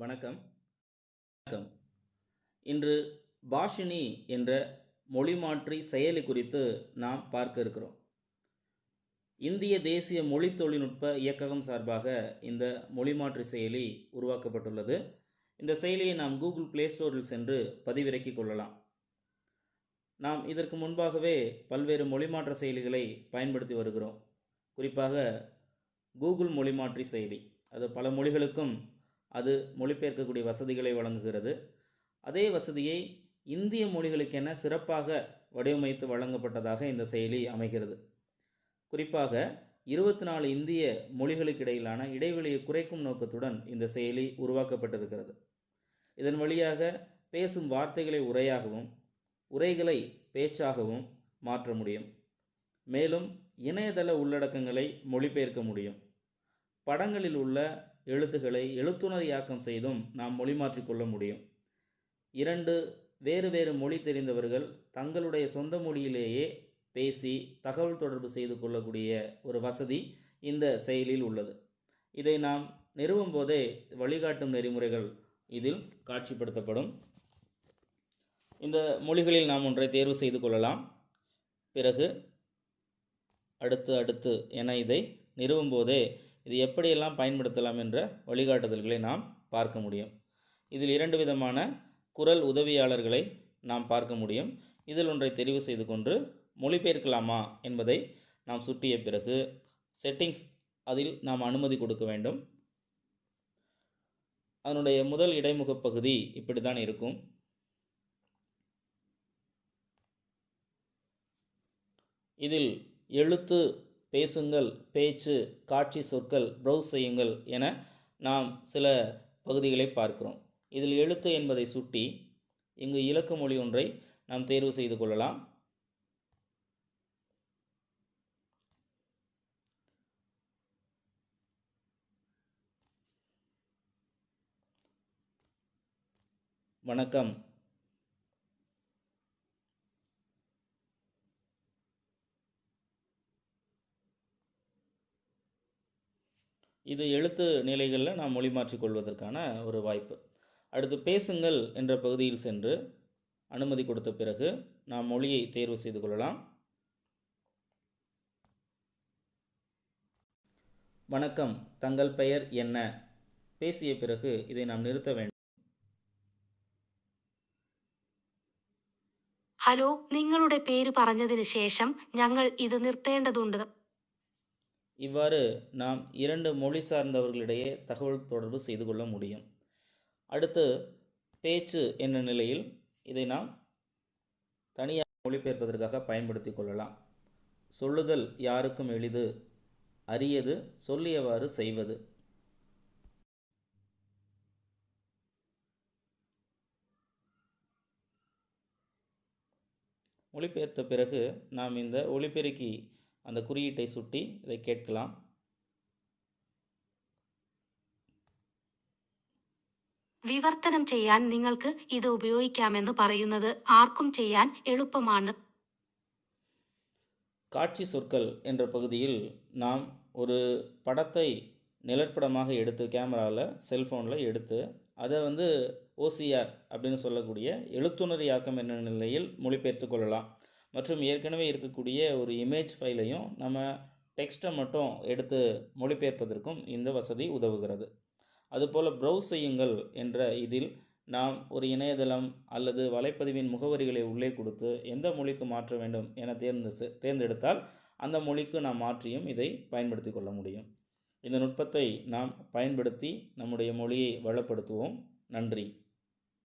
வணக்கம். வணக்கம். இன்று பாஷினி என்ற மொழிமாற்றி செயலி குறித்து நாம் பார்க்க இருக்கிறோம். இந்திய தேசிய மொழி தொழில்நுட்ப இயக்ககம் சார்பாக இந்த மொழிமாற்றி செயலி உருவாக்கப்பட்டுள்ளது. இந்த செயலியை நாம் கூகுள் ப்ளே ஸ்டோரில் சென்று பதிவிறக்கிக் கொள்ளலாம். நாம் இதற்கு முன்பாகவே பல்வேறு மொழிமாற்ற செயலிகளை பயன்படுத்தி வருகிறோம். குறிப்பாக கூகுள் மொழிமாற்றி செயலி. அது பல மொழிகளுக்கும் அது மொழிபெயர்க்கக்கூடிய வசதிகளை வழங்குகிறது. அதே வசதியை இந்திய மொழிகளுக்கென சிறப்பாக வடிவமைத்து வழங்கப்பட்டதாக இந்த செயலி அமைகிறது. குறிப்பாக இருபத்தி நாலு இந்திய மொழிகளுக்கிடையிலான இடைவெளியை குறைக்கும் நோக்கத்துடன் இந்த செயலி உருவாக்கப்பட்டிருக்கிறது. இதன் வழியாக பேசும் வார்த்தைகளை உரையாகவும் உரைகளை பேச்சாகவும் மாற்ற முடியும். மேலும் இணையதள உள்ளடக்கங்களை மொழிபெயர்க்க முடியும். படங்களில் உள்ள எழுத்துக்களை எழுத்துணரியாக்கம் செய்தும் நாம் மொழிமாற்றிக் கொள்ள முடியும். இரண்டு வேறு வேறு மொழி தெரிந்தவர்கள் தங்களுடைய சொந்த மொழியிலேயே பேசி தகவல் தொடர்பு செய்து கொள்ளக்கூடிய ஒரு வசதி இந்த செயலில் உள்ளது. இதை நாம் நிறுவும் போதே வழிகாட்டும் நெறிமுறைகள் இதில் காட்சிப்படுத்தப்படும். இந்த மொழிகளில் நாம் ஒன்றை தேர்வு செய்து கொள்ளலாம். பிறகு அடுத்து அடுத்து என இதை நிறுவும் போதே இது எப்படியெல்லாம் பயன்படுத்தலாம் என்ற வழிகாட்டுதல்களை நாம் பார்க்க முடியும். இதில் இரண்டு விதமான குரல் உதவியாளர்களை நாம் பார்க்க முடியும். இதில் ஒன்றை தெரிவு செய்து கொண்டு மொழிபெயர்க்கலாமா என்பதை நாம் சுட்டிய பிறகு செட்டிங்ஸ் அதில் நாம் அனுமதி கொடுக்க வேண்டும். அதனுடைய முதல் இடைமுக பகுதி இப்படி தான் இருக்கும். இதில் எழுத்து பேசுங்கள் பேச்சு காட்சி சொற்கள் ப்ரௌஸ் செய்யுங்கள் என நாம் சில பகுதிகளை பார்க்கிறோம். இதில் எழுத்து என்பதை சுட்டி இங்கு இலக்கு மொழி ஒன்றை நாம் தேர்வு செய்து கொள்ளலாம். வணக்கம். இது எழுத்து நிலைகளில் நாம் மொழி மாற்றிக் கொள்வதற்கான ஒரு வாய்ப்பு அடுத்து பேசுங்கள் என்ற பகுதியில் சென்று அனுமதி கொடுத்த பிறகு நாம் மொழியை தேர்வு செய்து கொள்ளலாம் வணக்கம் தங்கள் பெயர் என்ன பேசிய பிறகு இதை நாம் நிறுத்த வேண்டும் ഹലോ നിങ്ങളുടെ പേര് പറഞ്ഞതിന് ശേഷം ഞങ്ങൾ ഇത് നിർത്തേണ്ടതുണ്ട് இவ்வாறு நாம் இரண்டு மொழி சார்ந்தவர்களிடையே தகவல் தொடர்பு செய்து கொள்ள முடியும். அடுத்து பேச்சு என்ற நிலையில் இதை நாம் தனியாக மொழிபெயர்ப்பதற்காக பயன்படுத்தி கொள்ளலாம். சொல்லுதல் யாருக்கும் எளிது அரியது சொல்லியவாறு செய்வது. மொழிபெயர்த்த பிறகு நாம் இந்த ஒலிபெருக்கி அந்த குறியீட்டை சுட்டி இதை கேட்கலாம் വിവർത്തനം ചെയ്യാൻ നിങ്ങൾക്ക് ഇത് ഉപയോഗിക്കാമെന്ന് പറയുന്നത് ആർക്കും ചെയ്യാൻ എളുപ്പമാണ് காட்சி சொற்கள் என்ற பகுதியில் நாம் ஒரு படத்தை நிழற்படமாக எடுத்து கேமராவில் செல்ஃபோனில் எடுத்து அதை வந்து ஓசிஆர் அப்படின்னு சொல்லக்கூடிய எழுத்துணரியாக்கம் என்ற நிலையில் மொழிபெயர்த்து கொள்ளலாம் மற்றும் ஏற்கனவே இருக்கக்கூடிய ஒரு இமேஜ் ஃபைலையும் நம்ம டெக்ஸ்ட்டை மட்டும் எடுத்து மொழிபெயர்ப்பதற்கும் இந்த வசதி உதவுகிறது. அதுபோல் ப்ரௌஸ் செய்யுங்கள் என்ற இதில் நாம் ஒரு இணையதளம் அல்லது வலைப்பதிவின் முகவரிகளை உள்ளே கொடுத்து எந்த மொழிக்கு மாற்ற வேண்டும் என தேர்ந்து தேர்ந்தெடுத்தால் அந்த மொழிக்கு நாம் மாற்றியும் இதை பயன்படுத்தி கொள்ள முடியும். இந்த நுட்பத்தை நாம் பயன்படுத்தி நம்முடைய மொழியை வளப்படுத்துவோம். நன்றி.